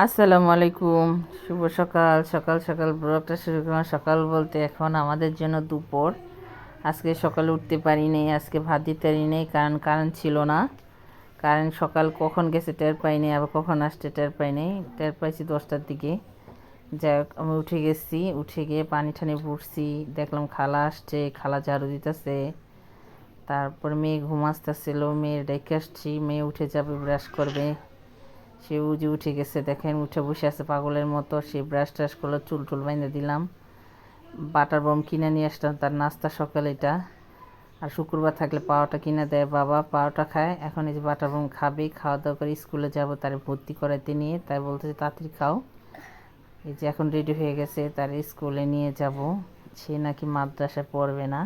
আসসালামু আলাইকুম। শুভ সকাল। সকাল সকাল ব্লগটা শুরু করলাম। সকাল বলতে এখন আমাদের জন্য দুপুর। আজকে সকালে উঠতে পারি নাই, আজকে ভাত দিতে পারি নাই, কারণ কারেন্ট ছিল না। কারেন্ট সকাল কখন গেছে টের পাই পাইনি আবার কখন আসছে টের পাই পাইনি টের পাইছি দশটার দিকে। যাই হোক, আমি উঠে গেছি। উঠে গিয়ে পানি টানি পড়ছি দেখলাম খালা আসছে, খালা ঝাড়ু দিতেছে। তারপর মেয়ে ঘুমাসতেছিল মেয়ের ডেকে আসছি। মেয়ে উঠে যাবে, ব্রাশ করবে। সে উজে উঠে গেছে, দেখেন উঠে বসে আছে পাগলের মতো। সে ব্রাশ ট্রাশ করল, চুল টুল বাইন্ধে দিলাম। বাটার বম কিনে নিয়ে আসলাম, তার নাস্তা সকালে এটা। আর শুক্রবার থাকলে পাওয়াটা কিনে দেয়, বাবা পাওয়াটা খায়। এখন এই যে বাটার বম খাবে, খাওয়া দাওয়া করে স্কুলে যাব, তার ভর্তি করাইতে নিয়ে, তাই বলতেছে, তাড়াতাড়ি খাও। এই যে এখন রেডি হয়ে গেছে, তার স্কুলে নিয়ে যাব। সে নাকি মাদ্রাসায় পড়বে না।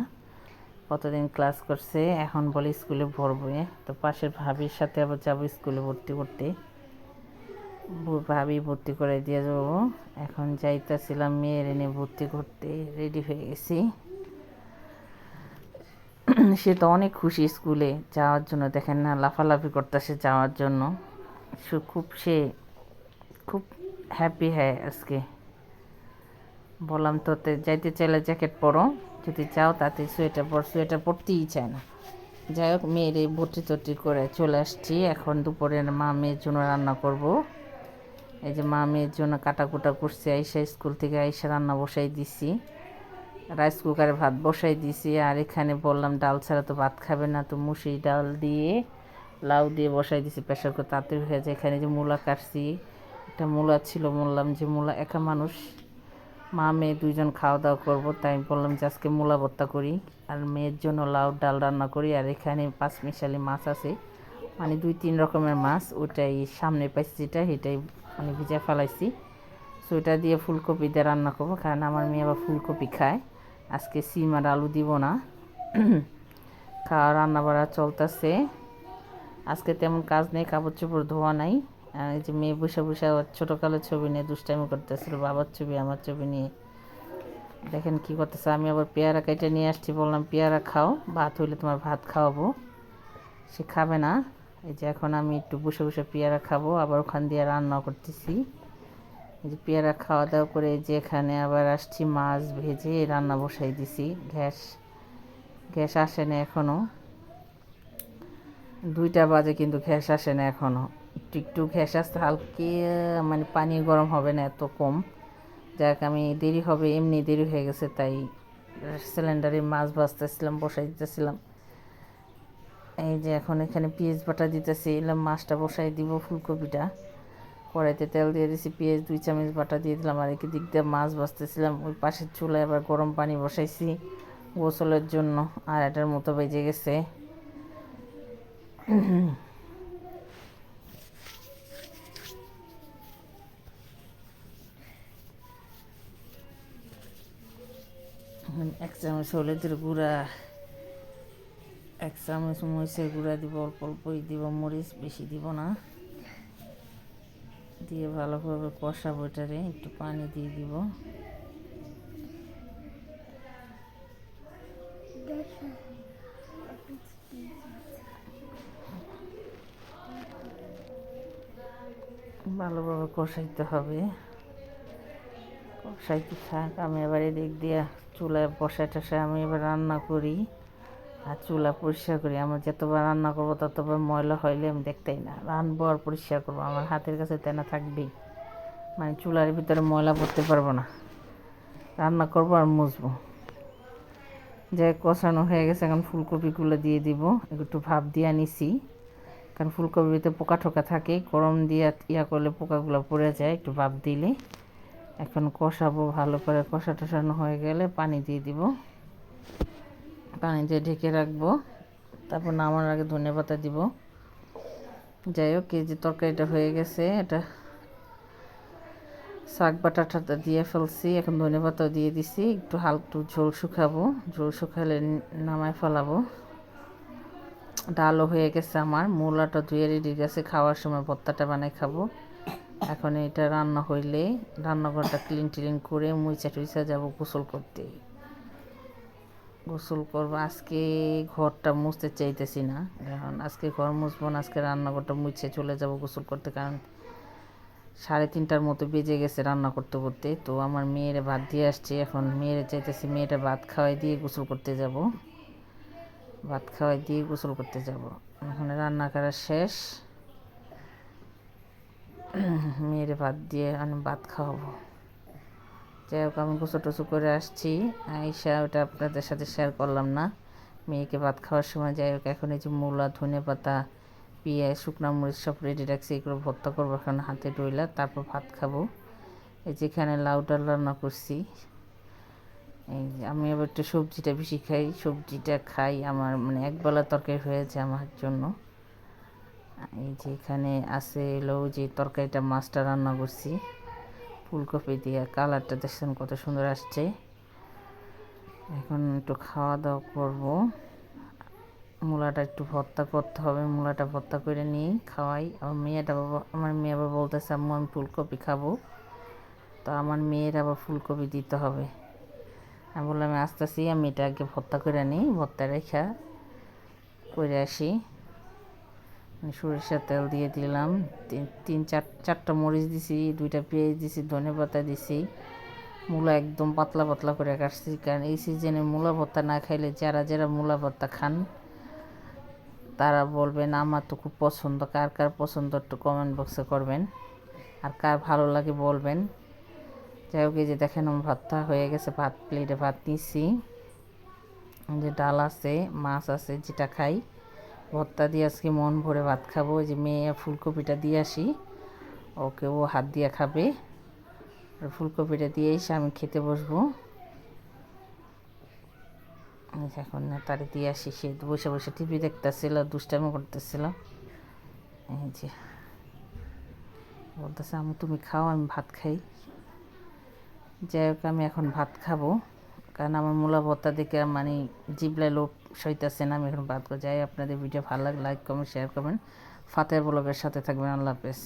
কতদিন ক্লাস করছে, এখন বলে স্কুলে ভরবে। তো পাশের ভাবির সাথে আবার যাব স্কুলে ভর্তি করতে। ভাবি ভর্তি করে দিয়ে যাব। এখন যাইতেছিলাম মেয়ের এনে ভর্তি করতে রেডি হয়ে গেছি। সে তো অনেক খুশি স্কুলে, যাওয়ার জন্য। দেখেন না, লাফালাফি করতেছে যাওয়ার জন্য। সে খুব সে খুব হ্যাপি হ্যাঁ আজকে। বললাম তো যাইতে চাইলে জ্যাকেট পরো, যদি চাও তাতে সোয়েটার পর সোয়েটার পরতেই চায় না। যাই হোক, মেয়ের এই ভর্তি টর্তি করে চলে আসছি। এখন দুপুরের মা মেয়ের জন্য রান্না করব। এই যে মা মেয়ের জন্য কাটাকুটা করছে আইসা স্কুল থেকে আইসা রান্না বসাই দিছি। রাইস কুকারে ভাত বসাই দিছি, আর এখানে বললাম ডাল ছাড়া তো ভাত খাবে না, তো মুসি ডাল দিয়ে লাউ দিয়ে বসাই দিছি প্রেশার করে তাড়াতাড়ি হয়ে যায়। এখানে যে মূলা কাটছি, একটা মূলা ছিল, বললাম যে মূলা একা মানুষ, মা মেয়ে দুইজন খাওয়া দাওয়া করব, তাই বললাম যে আজকে মূলা ভর্তা করি, আর মেয়ের জন্য লাউ ডাল রান্না করি, আর এখানে পাঁচ মিশালি মাছ আছে মানে দুই তিন রকমের মাছ ওটাই সামনে পাইছি যেটা, সেটাই মানে ভিজা ফেলাইছি। সো এটা দিয়ে ফুলকপি দিয়ে রান্না করব, কারণ আমার মেয়ে আবার ফুলকপি খায়। আজকে সিম আর আলু দিব না। খাওয়া রান্না বাড়া চলতেছে। আজকে তেমন কাজ নেই, কাপড় চোপড় ধোয়া নাই। এই যে মেয়ে বসে বসে ছোটোকালের ছবি নিয়ে দুষ্টামি করতেছিল, বাবার ছবি, আমার ছবি নিয়ে। দেখেন কি করতেছে, আমি আবার পেয়ারা কেটে নিয়ে আসছি, বললাম, পেয়ারা খাও, ভাত হইলে তোমার ভাত খাওয়াবো। সে খাবে না। এই যে এখন আমি একটু বসে বসে পেয়ারা খাব, আবার ওখান দিয়ে রান্না করতেছি। এই যে পেয়ারা খাওয়া দাওয়া করে যে এখানে আবার আসছি, মাছ ভেজে রান্না বসাই দিছি। গ্যাস গ্যাস আসে না এখনও দুইটা বাজে কিন্তু গ্যাস আসে না এখনও একটু একটু গ্যাস আসতে হালকে মানে পানি গরম হবে না এত কম। যাক, আমি দেরি হবে, এমনি দেরি হয়ে গেছে, তাই সিলিন্ডারে মাছ ভাজতেছিলাম, বসাই দিতেছিলাম। এই যে এখন এখানে পেঁয়াজ বাটা দিতেছি, এলাম মাছটা বসাই দিব ফুলকপিটা। কড়াইতে তেল দিয়ে দিছি, পেঁয়াজ দুই চামচ বাটা দিয়ে দিলাম, আর একে দিক দিয়ে মাছ ভাজতেছিলাম। ওই পাশের চুলায় আবার গরম পানি বসাইছি গোসলের জন্য, আর এটার মতো বেজে গেছে। এক চামচ হলুদের গুঁড়া এক চামচ মরিচের গুঁড়া দিব, অল্প অল্পই দিব, মরিচ বেশি দিব না। দিয়ে ভালোভাবে কষাবো এটারে, একটু পানি দিয়ে দিব। ভালোভাবে কষাইতে হবে। কষাইতে থাক, আমি এবার এদিক দিয়ে চুলায় বসায় টসায় আমি এবার রান্না করি। আর চুলা পরিষ্কার করি। আমার যতবার রান্না করব, ততবার ময়লা হইলে আমি দেখতেই না। রানবো আর পরিষ্কার করব। আমার হাতের কাছে তেনা থাকবেই। মানে চুলার ভিতরে ময়লা পড়তে পারব না। রান্না করব আর মুছবো। যাই কষানো হয়ে গেছে। এখন ফুলকপিগুলো দিয়ে দিব। একটু ভাপ দিয়ে নিছি। কারণ ফুলকপির ভিতরে পোকা টোকা থাকে। গরম দিয়ে ইয়া করলে পোকাগুলো পড়ে যায় একটু ভাপ দিলে। এখন কষাবো ভালো করে। কষা টষানো হয়ে গেলে পানি দিয়ে দিব। পানি দিয়ে ঢেকে রাখব। তারপর নামার আগে ধনে পাতা দিব। যাই হোক, এই যে তরকারিটা হয়ে গেছে, এটা শাক বাটাটা দিয়ে ফেলছি। এখন ধনে পাতা দিয়ে দিছি। একটু হালকা ঝোল শুকাবো। ঝোল শুকালে নামায় ফেলাবো। ডালও হয়ে গেছে আমার। মূলাটা ধুয়ে রেডি গেছে। খাওয়ার সময় ভর্তাটা বানাই খাব। এখন এটা রান্না হইলে রান্নাঘরটা ক্লিন টিলিন করে মুইচা টুইচা যাব গোসল করতে। গোসল করব। আজকে ঘরটা মুছতে চাইতেছি না। কারণ আজকে ঘর মুছবো না, আজকে রান্নাঘরটা মুছে চলে যাব গোসল করতে। কারণ সাড়ে তিনটার মতো বেজে গেছে রান্না করতে করতে। তো আমার মেয়েরে ভাত দিয়ে আসছে। এখন মেয়েরে চাইতেছি মেয়েটা ভাত খাওয়াই দিয়ে গোসল করতে যাব। ভাত খাওয়াই দিয়ে গোসল করতে যাব। এখন রান্না করা শেষ। মেয়েরে ভাত দিয়ে আমি ভাত খাওয়াবো। যাই হোক, আমি গোসল টোসল করে আসছি। আইসা ওটা আপনাদের সাথে শেয়ার করলাম না। মেয়েকে ভাত খাওয়ার সময় যাই হোক, এখন এই যে মূলা, ধনে পাতা, পেঁয়াজ, শুকনা মরিচ সব রেডি রাখছি, এগুলো ভর্তা করব, এখন হাতে ডইলা, তারপর ভাত খাব। এই যেখানে লাউ ডাল রান্না করছি। এই আমি আবার একটু সবজিটা বেশি খাই, সবজিটা খাই আমার মানে একবেলা তরকারি হয়েছে আমার জন্য। এই যে এখানে আছে এলো যে তরকারিটা মাছটা রান্না করছি। ফুলকপি দিয়ে কালারটা দেখছেন কত সুন্দর আসছে। এখন একটু খাওয়া দাওয়া করব। মূলাটা একটু ভর্তা করতে হবে, মূলাটা ভর্তা করে নিই, খাওয়াই। আমার মেয়েটা বাবা, আমার মেয়ে আবার বলতেছে, আম্মু, আমি ফুলকপি খাব। তো আমার মেয়ের আবার ফুলকপি দিতে হবে। আমি বললাম আসতেছি, আমি এটা আগে ভর্তা করে নিই, ভর্তা রেখা করে আসি। সরিষার তেল দিয়ে দিলাম। তিন চার, চারটা মরিচ দিছি, দুইটা পেঁয়াজ দিছি, ধনে পাতা দিছি। মূলা একদম পাতলা পাতলা করে কাটছি, কারণ এই সিজনে মূলা ভর্তা না খাইলে যারা যারা মূলা ভর্তা খান, তারা বলবেন, আমার তো খুব পছন্দ, কার কার পছন্দ একটু কমেন্ট বক্সে করবেন। আর কার ভালো লাগে বলবেন। যাই হোক, এই যে দেখেন আমার ভাতটা হয়ে গেছে, ভাত প্লেটে ভাত নিচ্ছি যে ডাল আছে, মাছ আছে, যেটা খাই। ভর্তা দিয়ে আজকে মন ভরে ভাত খাব। যে মেয়ে ফুলকপিটা দিয়ে আসি। ওকে ও হাত দিয়ে খাবে। আর ফুলকপিটা দিয়ে এসে আমি খেতে বসবো। এখন তারে দিয়ে আসি। সে বসে বসে টিভি দেখতেছিল, দুষ্টামি করতেছিল। এই যে বলতেছে আমি তুমি খাও, আমি ভাত খাই। যাই হোক, আমি এখন ভাত খাব। কারণ আমার মূলা ভর্তা দেখে মানে জিবলায় লোক সইতেছে না আমি এখন বাদ করে যাই আপনাদের ভিডিও ভালো লাগে লাইক কমেন্ট শেয়ার করবেন ফাতে ব্লগের সাথে থাকবেন। আল্লাহ হাফেজ।